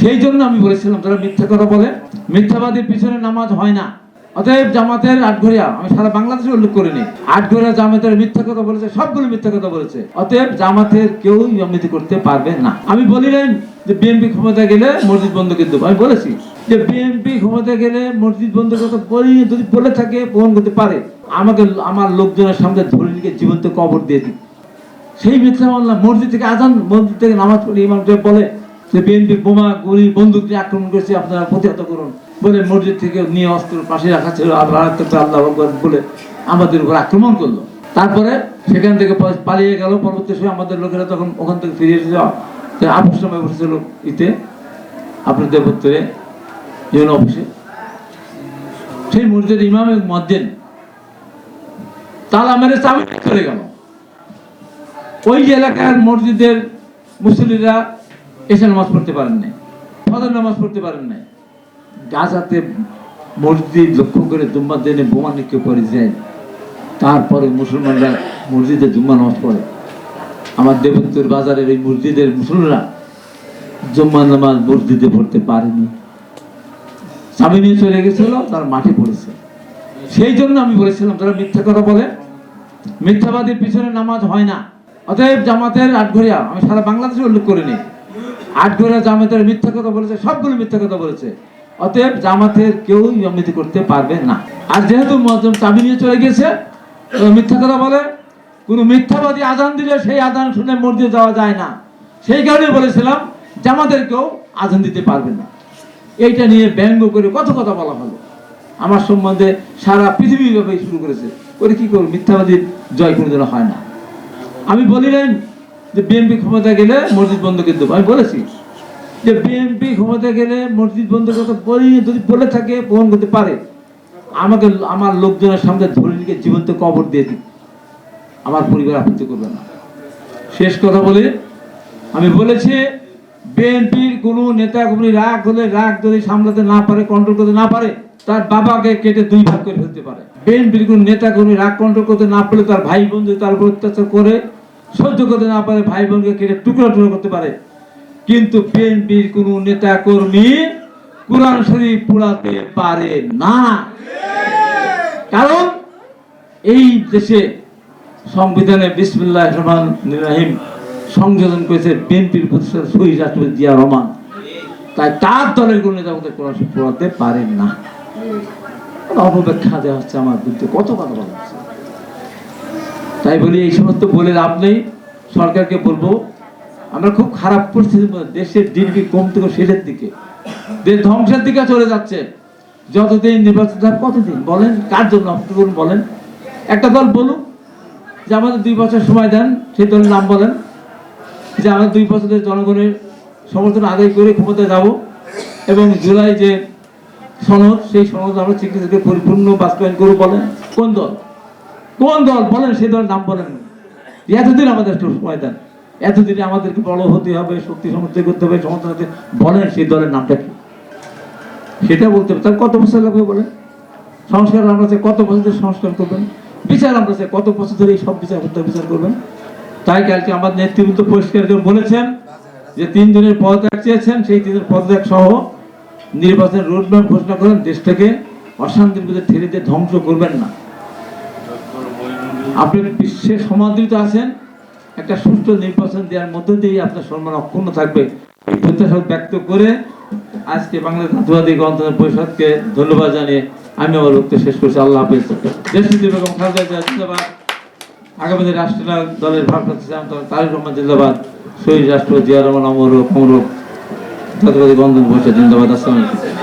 সেই জন্য আমি বলেছিলাম যারা মিথ্যা কথা বলে, মিথ্যাবাদীর পিছনে নামাজ হয় না। অতএব জামাতের আটঘরিয়া, আমি সারা বাংলাদেশে উল্লেখ করিনি, আটঘরিয়া জামাতের মিথ্যা কথা বলেছে, সবগুলো মিথ্যা কথা বলেছে। অতএব জামাতের কেউ ইমামতি করতে পারবে না। আমি বলিলেন যে, বিএনপি ক্ষমতা গেলে মসজিদ বন্ধ দেবো। আমি বলেছি যে, বিএনপি ক্ষমতা গেলে মসজিদ বন্ধ করতে বলি যদি বলে থাকে, প্রমাণ করতে পারে। আমাকে আমার লোকজনের সামনে ধরে জীবন্ত কবর দিয়ে দিই সেই মিথ্যা মামলা মসজিদ থেকে আজান, মসজিদ থেকে নামাজ পড়ি ইমাম বলে যে বিএনপি বোমা গুলি বন্দুক দিয়ে আক্রমণ করেছে, আপনারা প্রতিহত করুন। বলে মসজিদ থেকে নিয়ে অস্ত্র পাশে রাখা ছিল। আল্লাহ আল্লাহ বলে আমাদের উপর আক্রমণ করল। তারপরে সেখান থেকে পালিয়ে গেল। পরবর্তী সময় আমাদের লোকেরা তখন ওখান থেকে ফিরে এসে যাওয়া। আপস সময় বসেছিল ইতে। আপনার দেবত্তরে ইউন অফিসে। সেই মসজিদের ইমাম মদ্দিন তালা মেরে চাবি চলে গেল। ওই এলাকার মসজিদের মুসলিরা এসে নামাজ পড়তে পারেন নাই। ফজর নামাজ পড়তে পারেন নাই। গাজাতে মসজিদ লক্ষ্য করে জুম্মার দিনে বোমা নিক্ষেপ করে যায়। তারপরে মুসলমানরা মসজিদে জুম্মা নামাজ পড়ে। আমার দেবত্তর বাজারের এই মসজিদের মুসলমানরা জুম্মা নামাজ মসজিদে পড়তে পারেনি। স্বামী নিয়ে চলে গেছিল, তার মাঠে পড়েছে। সেই জন্য আমি বলেছিলাম, তারা মিথ্যা কথা বলে। মিথ্যাবাদীর পিছনে নামাজ হয় না। অতএব জামাতের আটঘরিয়া, আমি সারা বাংলাদেশে উল্লেখ করিনি। আটঘরিয়া জামাতের মিথ্যা কথা বলেছে, সবগুলো মিথ্যা কথা বলেছে। অতএব জামাতের কেউ ইমামতি করতে পারবে না। আর যেহেতু মজম চাবি নিয়ে চলে গেছে মিথ্যা কথা বলে, কোনো মিথ্যাবাদী আজান দিলে সেই আজান শুনে মসজিদে যাওয়া যায় না। সেই কারণে বলেছিলাম, জামাতের কেউ আজান দিতে পারবে না। এইটা নিয়ে ব্যঙ্গ করে কত কথা বলা হলো। আমার সম্বন্ধে সারা পৃথিবী ব্যাপী শুরু করেছে। করে কি করব? মিথ্যাবাদীর জয় কোনোদিনও হয় না। আমি বলিলেন যে বিএনপি ক্ষমতা গেলে মসজিদ বন্ধ করে দেবো। আমি বলেছি যে বিএনপি ক্ষমতা গেলে মসজিদ বন্ধ করতে বলি যদি বলে থাকে, প্রমাণ করতে পারে। আমাকে আমার লোকজনের সামনে ধরে নিয়ে জীবন্ত কবর দিয়ে দিই আমার পরিবার আপত্তি করবে না। শেষ কথা বলে, আমি বলেছি বিএনপির কোনো নেতা কর্মী রাগ হলে রাগ যদি সামলাতে না পারে কন্ট্রোল করতে না পারে, তার বাবাকে কেটে দুই ভাগ করে ফেলতে পারে। বিএনপির কোনো নেতা কর্মী রাগ কন্ট্রোল করতে না পারলে তার ভাই বোন যদি তার উপর অত্যাচার করে সহ্য করতে না পারে ভাই বোনকে কেটে টুকরো টুকরো করতে পারে। কিন্তু বিএনপির কোনো নেতা কর্মী কোরআন শরীফ পুরাতে পারে না। কারণ এই দেশে সংবিধানে বিসমুল্লাহ রহমান রাহিম সংযোজন করেছে বিএনপির প্রতিষ্ঠাতা শহীদ রাষ্ট্রপতি জিয়া রহমান। তাই তার দলের কোনো নেতা আমাদের কোরআন শরীফ পড়াতে পারেন না। অপব্যাখ্যা দেওয়া হচ্ছে আমার বিরুদ্ধে। কত কথা বলা হচ্ছে? তাই বলি এই সমস্ত বলে লাভ নেই। সরকারকে বলব, আমরা খুব খারাপ পরিস্থিতির মধ্যে, দেশের ডিগ্রি কমতে কমতে শেষের দিকে। দেশ ধ্বংসের দিকে চলে যাচ্ছে। যতদিন নির্বাচন হবে কতদিন বলেন, কার জন্য আপনি বলুন বলেন। একটা দল বলুন যে আমাদের দুই বছর সময় দেন, সেই দলের নাম বলেন। যে আমরা দুই বছরের জনগণের সমর্থন আদায় করে ক্ষমতায় যাব এবং জুলাই যে সনদ, সেই সনদ আমরা চিকিৎসাকে পরিপূর্ণ বাস্তবায়ন করব বলেন। কোন দল? কোন দল বলেন, সেই দলের নাম বলেন। এতদিন আমাদের একটু সময় দেন এতদিনে আমাদেরকে বড় হতে হবে, শক্তি সমর্থন করতে হবে, সমর্থন হতে বলেন, সেই দলের নামটা কি? সেটা বলতে হবে। তার কত বছর লাগবে বলেন? সংস্কার, আমরা কত বছর ধরে সংস্কার করবেন? বিচার, আমরা কত বছর ধরে এই সব বিচার করতে বিচার করবেন? তাই কালকে আমার নেতৃবৃন্দ পরিষ্কার করে বলেছেন যে তিন দিনের পদত্যাগ চেয়েছেন, সেই তিন দিনের পদত্যাগ সহ নির্বাচনের রোডম্যাপ ঘোষণা করেন, দেশটাকে অশান্তির মধ্যে ঠেলে দিয়ে ধ্বংস করবেন না। আপনি বিশ্বে সমাদৃত আছেন, একটা সুষ্ঠু নির্বাচন দেওয়ার মধ্য দিয়ে আপনার সম্মান অক্ষুণ্ণ থাকবে। প্রত্যাশা ব্যক্ত করে আজকে বাংলাদেশ জাতীয়বাদী গণতন্ত্র পরিষদকে ধন্যবাদ জানিয়ে আমি আমার বক্তব্য শেষ করছি। আল্লাহ হাফেজ। দেশনীতি জিন্দাবাদ। আগামী দিনে রাষ্ট্রনায়ক দলের ভারপ্রাপ্ত তারেক রহমান জিন্দাবাদ। শহীদ রাষ্ট্রপতি জিয়া রহমান, অমর অমর জাতীয়বাদী গণতন্ত্র পরিষদ জিন্দাবাদ। আসসালামু